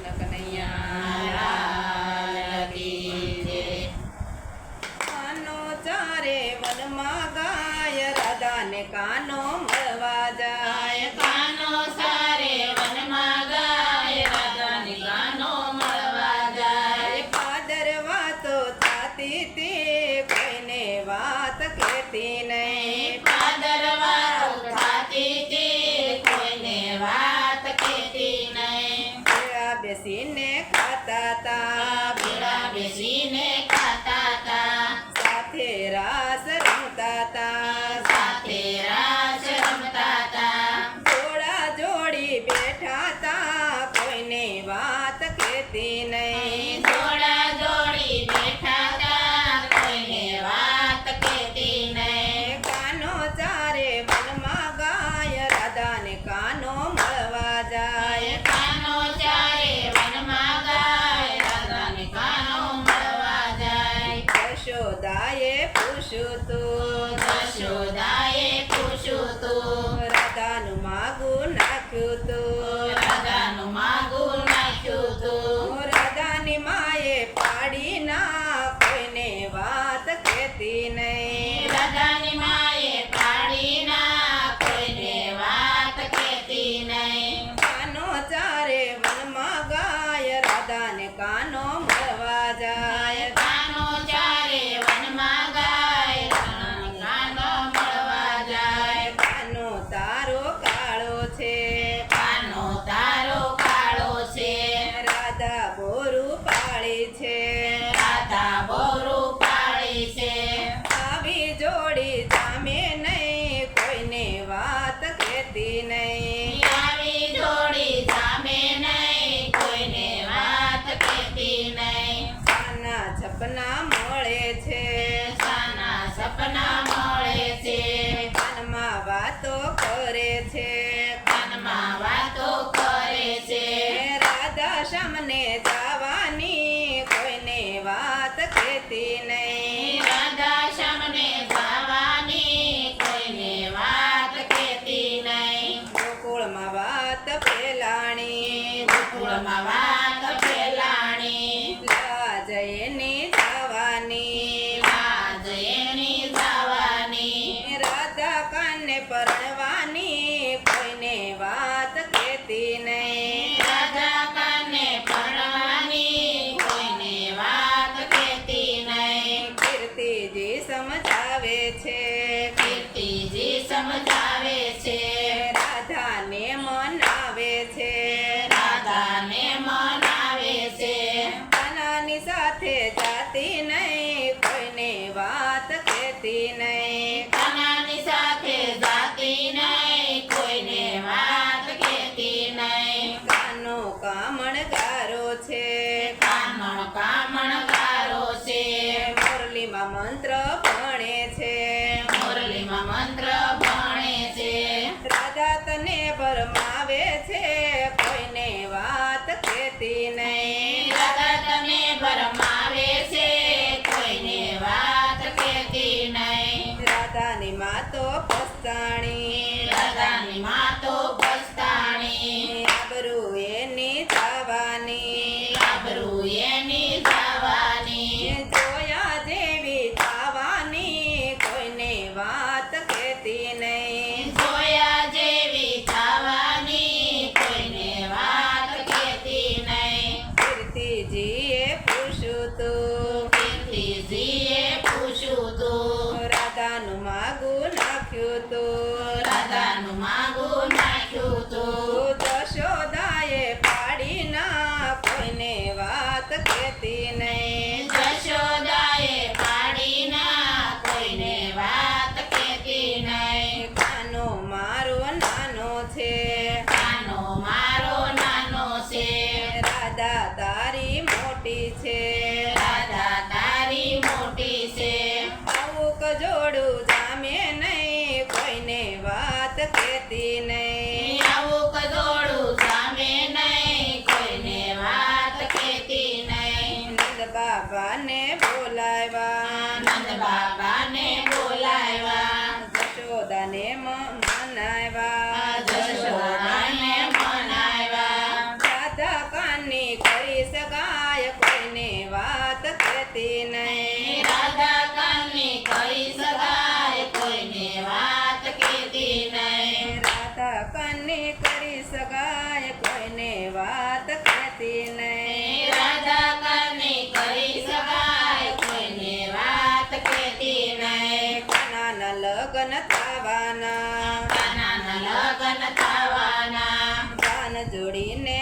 કૃષ્ણ કનૈયા. કાનો ચારે વનમાં ગાય રાધાને કાનો મળવા જાય કાનો સારે વનમાં ગાય રાધાને કાનો મળવા તે કોઈને વાત કહેતી નહીં બેસીને ખાતા સાથે રાસ રમતા સાથે રાસ રમતા જોડા જોડી બેઠા તા કોઈને વાત કહેતી રાધાને મળે છે. સાના સપના મળે છે. કાનમાં વાતો કરે છે. કાનમાં વાતો કરે છે. રાધા સામને જવાની કોઈને વાત કહેતી નહીં. રાધા જવાની કોઈને વાત કહેતી નહીં. ગોકુળમાં વાત ફેલાણી. ગોકુળમાં વાત ફેલાણી. લાજ રાધા પરણવાની કોઈને વાત કહેતી નહીં. કાને પરણવાની કોઈને વાત કહેતી નહીં. કીર્તિજી સમજાવે છે. કીર્તિજી સમજાવે છે. માતો પસ્તાણી. રાધાની માતો પસ્તાણી. આબરૂ એની થવાની આબરૂ એની તું રાધાનું માગું નાખ્યું તું. જશોદાએ પાડી ના કોઈને વાત કહેતી નહીં. જશોદાએ પાડી ના કોઈને વાત કહેતી નહીં. કાનો મારો નાનો છે. કાનો મારો નાનો છે. રાધા તારી મોટી છે. જશોદાને મ- થવાના કાન જોડીને